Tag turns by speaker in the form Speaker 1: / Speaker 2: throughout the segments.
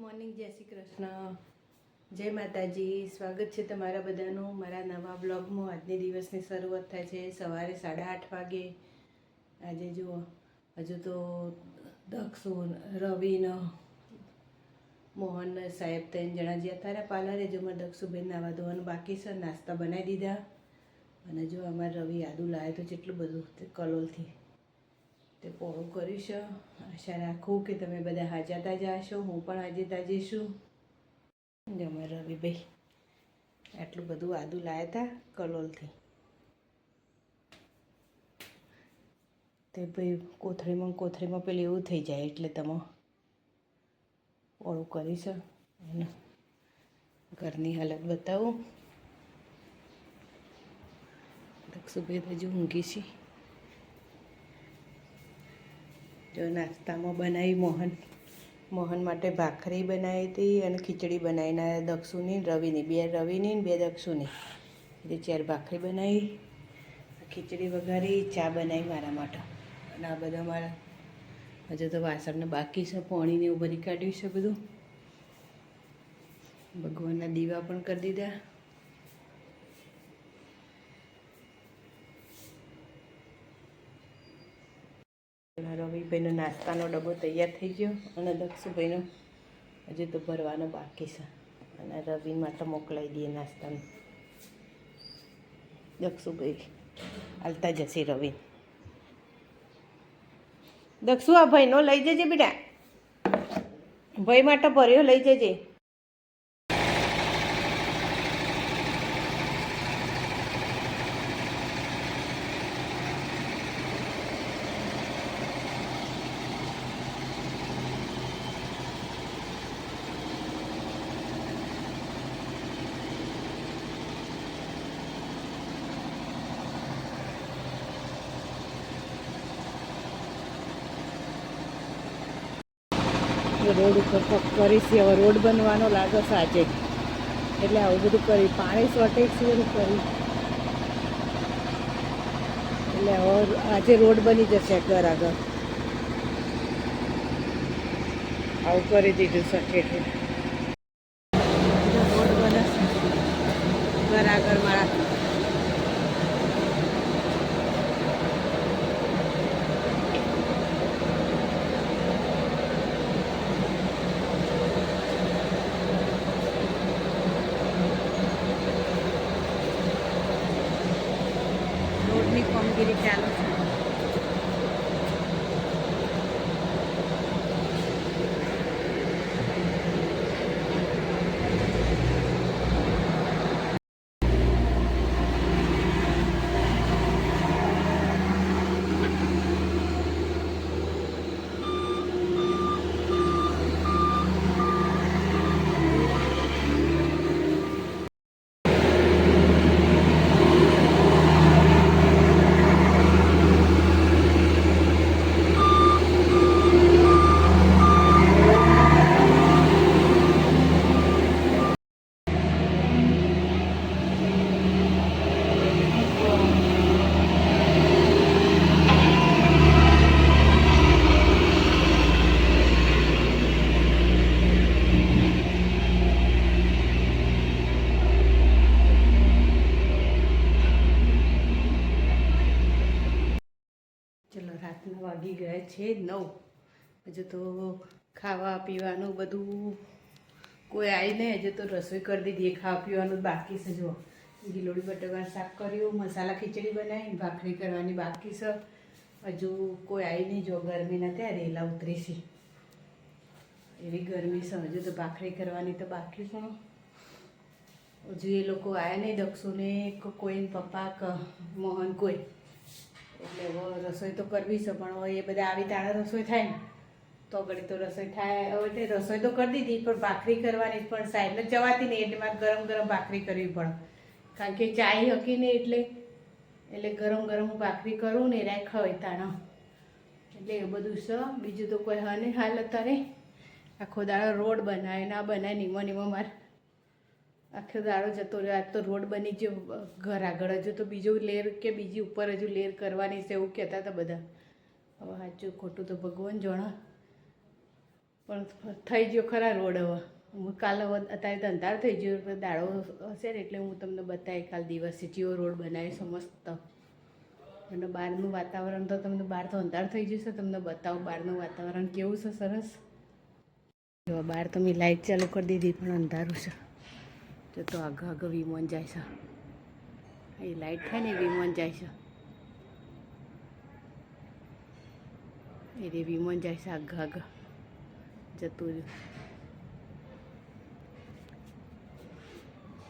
Speaker 1: Morning, જય શ્રી કૃષ્ણ. જય માતાજી. સ્વાગત છે તમારા બધાનું મારા નવા બ્લોગમાં. આજની દિવસની શરૂઆત થાય છે સવારે સાડા આઠ વાગે. આજે જુઓ, હજુ તો દક્ષુ, રવિનો, મોહન સાહેબ ત્રણ જણા જ્યાં તારા પાર્લરે જો મારે દક્ષુબેન નાવા ધોવાનું બાકી છે, નાસ્તા બનાવી દીધા. અને જો અમારે રવિ આદુ લાવે તો જેટલું બધું કલોલથી. તે પોળું કર્યું આશા રાખું કે તમે બધા હાજર તાજા હશો. હું પણ આજે તાજી છું. જમે રવિભાઈ આટલું બધું આદુ લાવ્યા હતા કલોલથી. તે ભાઈ કોથળીમાં કોથળીમાં પેલું એવું થઈ જાય એટલે તમે પોળું કરી છે અને ઘરની હાલત બતાવું. દક્ષુભાઈ હજુ ઊંઘી છે. જો નાસ્તામાં બનાવી મોહન. મોહન માટે ભાખરી બનાવી હતી અને ખીચડી બનાવીને દક્ષુની રવિની. બે રવિની બે દક્ષુની. એટલે ચાર ભાખરી બનાવી. ખીચડી વઘારી, ચા બનાવી મારા માટે. અને આ બધા મારા હજુ તો વાસણને બાકી છે, પાણીને એવું ભરી કાઢ્યું છે બધું. ભગવાનના દીવા પણ કરી દીધા. રવિભાઈનો નાસ્તાનો ડબ્બો તૈયાર થઈ ગયો અને દક્ષુભાઈનો હજુ તો ભરવાનો બાકી છે. અને રવિ માટે મોકલાવી દઈએ નાસ્તાનું. દક્ષુભાઈ હાલતા જશે રવિ. દક્ષુ, આ ભાઈનો લઈ જજે બેટા. ભાઈ માટે ભર્યો લઈ જજે. રોડ ઉપર કરીશી હવે રોડ બનવાનો લાગે આજે. એટલે આવું બધું કરી, પાણી શોર્ટેજ બધું કરી. એટલે હવે આજે રોડ બની જશે ઘર આગળ. આવું કરી દીધું છે ઠેઠ રોડ બને છે ઘર આગળ મારા રોડની કામગીરી ચાલુ છે ચલો રાતના વાગી ગયા છે નવ. હજુ તો ખાવા, પીવાનું બધું કોઈ આવી નહીં. હજુ તો રસોઈ કરી દીધી ખાવા પીવાનું બાકી છે. જો ગીલોડી બટાકા શાક કર્યું, મસાલા ખીચડી બનાવી, ભાખરી કરવાની બાકી છે. હજુ કોઈ આવી નહીં. જો ગરમીના ત્યાં રેલા ઉતરી છે. એવી ગરમી છે. હજુ તો ભાખરી કરવાની તો બાકી છે. હજુ એ લોકો આવ્યા નહીં. દક્ષુને ક- કોઈ પપ્પા મોહન કોઈ. એટલે રસોઈ તો કરવી છે, પણ હવે એ બધા આવી તાણે રસોઈ થાય ને, તો ઘડી તો રસોઈ થાય. હવે તે રસોઈ તો કરી દીધી, પણ ભાખરી કરવાની પણ સાઈડને જવાતી નહીં, એટલે મારે ગરમ ગરમ ભાખરી કરવી પડે. કારણ કે ચાય હકી નહીં એટલે એટલે ગરમ ગરમ હું ભાખરી કરું ને એને હોય તાણા. એટલે એ બધું છે. બીજું તો કોઈ હા નહીં હાલ અત્યારે. આખો દાડો રોડ બનાવે ના બનાવે નિમો નીમો મારે આખો દાડો જતો રહ્યો. આજ તો રોડ બની ગયો. ઘર આગળ હજુ તો બીજું લેર કે બીજી ઉપર હજુ લેર કરવાની છે એવું કહેતા હતા બધા. હવે સાચું ખોટું તો ભગવાન જાણે. પણ થઈ ગયો ખરા રોડ હવે. હું કાલે હવે અત્યારે તો અંધાર થઈ ગયો. દાડો હશે ને એટલે હું તમને બતાવી કાલ દિવસે જેવો રોડ બનાવીશ મસ્ત. અને બહારનું વાતાવરણ તો તમને, બહાર તો અંધાર થઈ જશે તમને બતાવો બહારનું વાતાવરણ કેવું છે સરસ. બહાર તો મેં લાઇટ ચાલુ કરી દીધી, પણ અંધારું છે. જો તો આગળ આગળ વિમાન જાય છે. એ લાઇટ થાય ને વિમાન જાય છે. એ રે વિમાન જાય છે આગળ આગળ જતું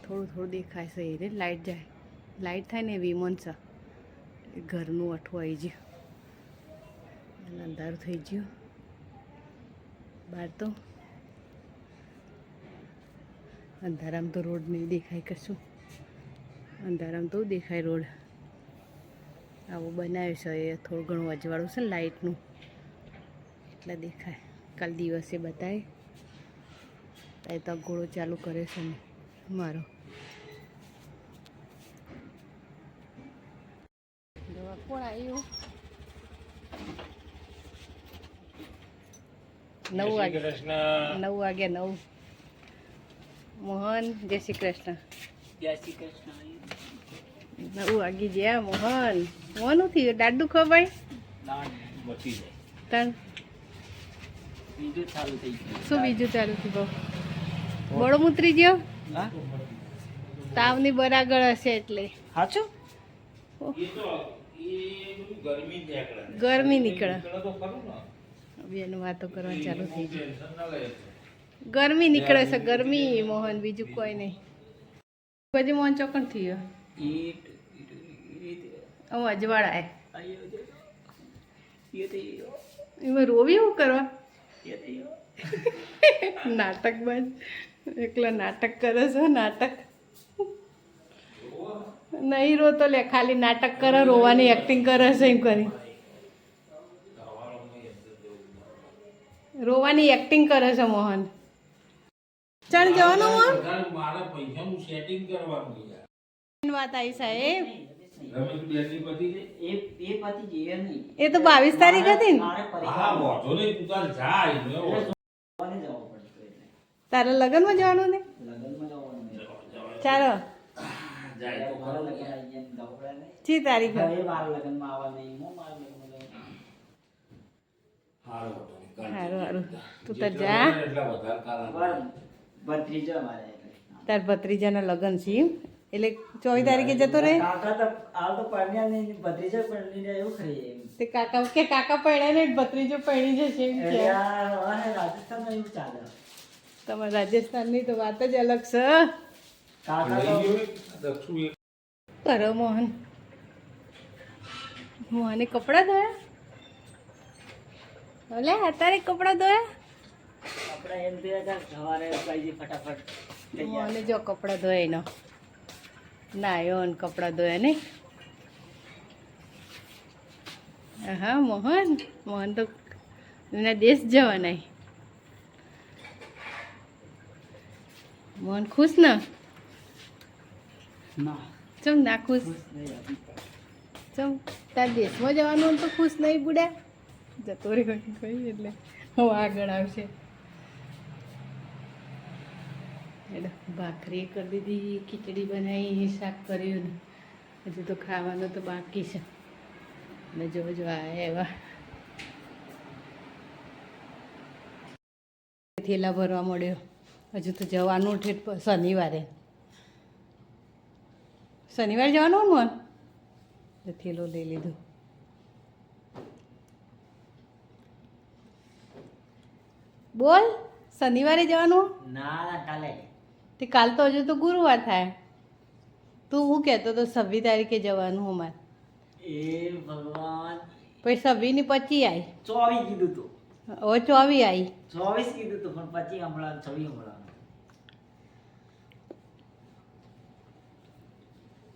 Speaker 1: થોડું થોડું દેખાય છે એ રે લાઇટ જાય. લાઇટ થાય ને વિમાન છે. ઘરનું અઠવું આવી ગયું. અને અંધારું થઈ ગયું. બહાર તો અંધારામાં તો રોડ નહીં દેખાય કશું. અંધારામાં તો દેખાય રોડ. આવું બનાવ્યું છે એ થોડું ઘણું અજવાળું છે ને લાઇટનું. એટલે દેખાય. કાલ દિવસે બતાવે એ તો ઘોડો ચાલુ કર્યો છે ને મારો. કોણ આવ્યું? નવ વાગે નવ વાગે નવ. મોહન જય શ્રી કૃષ્ણ.
Speaker 2: જય શ્રી કૃષ્ણ.
Speaker 1: નવ વાગી ગયા મોહન. મોહન થયું? દાડું ખવાય
Speaker 2: ભાઈ વટી બીજું ચાલુ થઈ ગયું.
Speaker 1: શું બીજું ચાલુ થયું? બહુ બળો ઉતરી ગયો તાવની બરાગળ હશે એટલે.
Speaker 2: સાચું
Speaker 1: ગરમી નીકળે. બેન વાતો કરવા ચાલુ થઈ ગઈ ગરમી નીકળે છે ગરમી મોહન બીજું કોઈ નહીં. બધી મોહન ચોકણ થયો. હું
Speaker 2: અજવાળા
Speaker 1: એમાં રોવી એવું કરવા? નાટક બસ. એકલો નાટક કરે છે નાટક. નહીં રો તો લે ખાલી નાટક કરે રોવાની એક્ટિંગ કરે છે એમ કરી. રોવાની એક્ટિંગ કરે છે મોહન. ચણ જવાનું હું
Speaker 3: મારા પૈસા પૈસાનું સેટિંગ કરવાનું યાર.
Speaker 1: વાત આવી સાહેબ.
Speaker 3: રમેશબેનની પતિ છે?
Speaker 2: એ એ પતિ જીવે નહીં.
Speaker 1: એ તો બાવીસ તારીખ હતી ને.
Speaker 3: તાર જાય ને
Speaker 2: જોવાને જવું પડતું એટલે.
Speaker 1: તારે લગ્નમાં જવાનું ને?
Speaker 2: જવાનું
Speaker 1: ચાલો.
Speaker 2: લગ્ન ને ને.
Speaker 1: ચી તારીખ. સારું સારું તું તો જા.
Speaker 2: ભત્રીજો.
Speaker 1: તાર ભત્રીજાના લગ્ન છે. એટલે ચોવીસ તારીખે જતો રહે?
Speaker 2: કાકા તો હાલ તો પરણ્યા નહીં ભત્રીજો પરણીને એવું ખરી
Speaker 1: તે કાકા કે કાકા પડ્યા ને ભત્રીજો પડી જશે એમ છે
Speaker 2: આ રાજસ્થાનમાં એવું ચાલે.
Speaker 1: તમારા રાજસ્થાનની તો વાત જ અલગ છે. કરો મોહન. મોહને કપડાં ધોયા? ભલે અત્યારે કપડાં ધોયા?
Speaker 2: આપણે એમ હતા સવારે ઉઠાઈ ફટાફટ.
Speaker 1: અને જો કપડાં ધોયા એનો નાયો ને કપડાં ધોયા નહીં. હા મોહન મોહન તો એના દેશ જવાના મોહન ખુશ ને?
Speaker 2: ના.
Speaker 1: ચમ ના ખુશ. ચમ તાર દેશમાં જવાનું તો ખુશ નહીં બુડા. જતો રહ્યો એટલે હું આગળ આવશે એટલે ભાખરી કરી દીધી, ખીચડી બનાવી, શાક કર્યું ને. હજુ તો ખાવાનું તો બાકી છે. અને જો જો આ એવા થેલા ભરવા મળ્યો. હજુ તો જવાનું ઠેઠ શનિવારે. શનિવારે જવાનું મન? થેલો લઈ લીધો. બોલ, શનિવારે જવાનું?
Speaker 2: ના, કાલે.
Speaker 1: તે કાલ તો હજુ તો ગુરુવાર થાય. તું હું કહેતો તો છવ્વીસ તારીખે જવાનું અમારે.
Speaker 2: એ ભગવાન.
Speaker 1: પછી છવ્વીસની પચી આવી
Speaker 2: ચોવીસ કીધું તું.
Speaker 1: હવે ચોવીસ આવી
Speaker 2: ચોવીસ કીધું તું પણ પચી હમણાં છવ્વીસ હમણાં.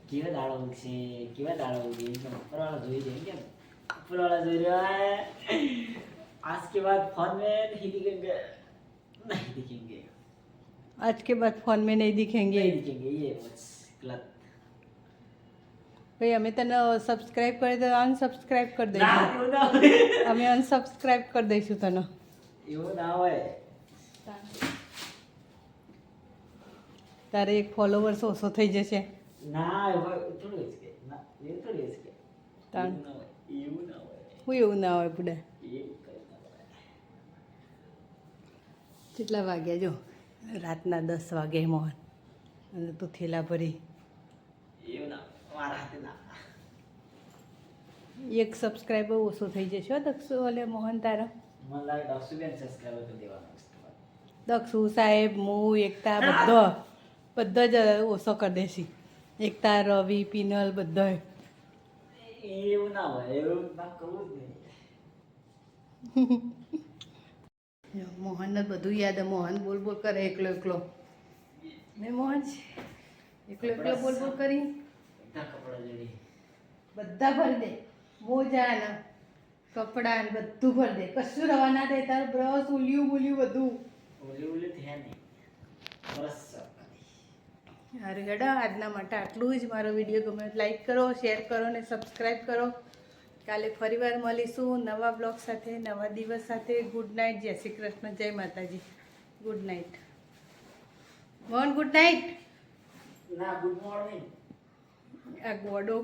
Speaker 2: કેવા દાડો ઉગશે કેવા દાડો ઉગે ઉપરવાળા જોઈ જાય કેમ? ઉપરવાળા જોઈ રહ્યો આજ કે બાદ ફોન મેં નહીં દિખેંગે નહીં દિખેંગે
Speaker 1: आज के बाद फोन में नहीं दिखेंगे।
Speaker 2: नहीं दिखेंगे ये गलत।
Speaker 1: भाई हमें तने सब्सक्राइब
Speaker 2: कर
Speaker 1: दे
Speaker 2: अनसब्सक्राइब कर दे
Speaker 1: અમે અનસબસ્ક્રાઇબ કરી દઈશું તને
Speaker 2: એવું ના હોય
Speaker 1: તારે એક ફોલોવર્સ ઓછો થઈ જશે
Speaker 2: ના એવું ના હોય
Speaker 1: હું એવું ના હોય બુડા કેટલા વાગ્યા જો રાતના દસ વાગે મોહન અને તું થેલા ભરી. એક સબસ્ક્રાઈબર ઓછો થઈ જશે દક્ષુ ઓલે મોહન તારા. દક્ષુ સાહેબ હું એકતા બધો બધો જ ઓછો કરી દેશી. એકતા રવિ પિનલ બધો.
Speaker 2: એવું ના હોય એવું ના કરવું જ નહીં.
Speaker 1: મોહનને બધું યાદ. મોહન બોલ બોલ કરે એકલો એકલો. ને મોહન એકલો એકલો બોલ બોલ કરી.
Speaker 2: બધા
Speaker 1: ભરી દે મોજા ને કપડા ને બધું ભરી દે. કશું રવા ના દે તાર બ્રશ ઉલ્યું બુલ્યું બધું. અરે ગડા આજના માટે આટલું જ. મારો વીડિયો ગમે લાઈક કરો શેર કરો ને સબસ્ક્રાઈબ કરો. કાલે ફરીવાર મળીશું નવા બ્લોગ સાથે નવા દિવસ સાથે. ગુડ નાઇટ જય શ્રી કૃષ્ણ જય માતાજી. Good night Mohan good night
Speaker 2: ના ગુડ મોર્નિંગ
Speaker 1: આ ગોડો.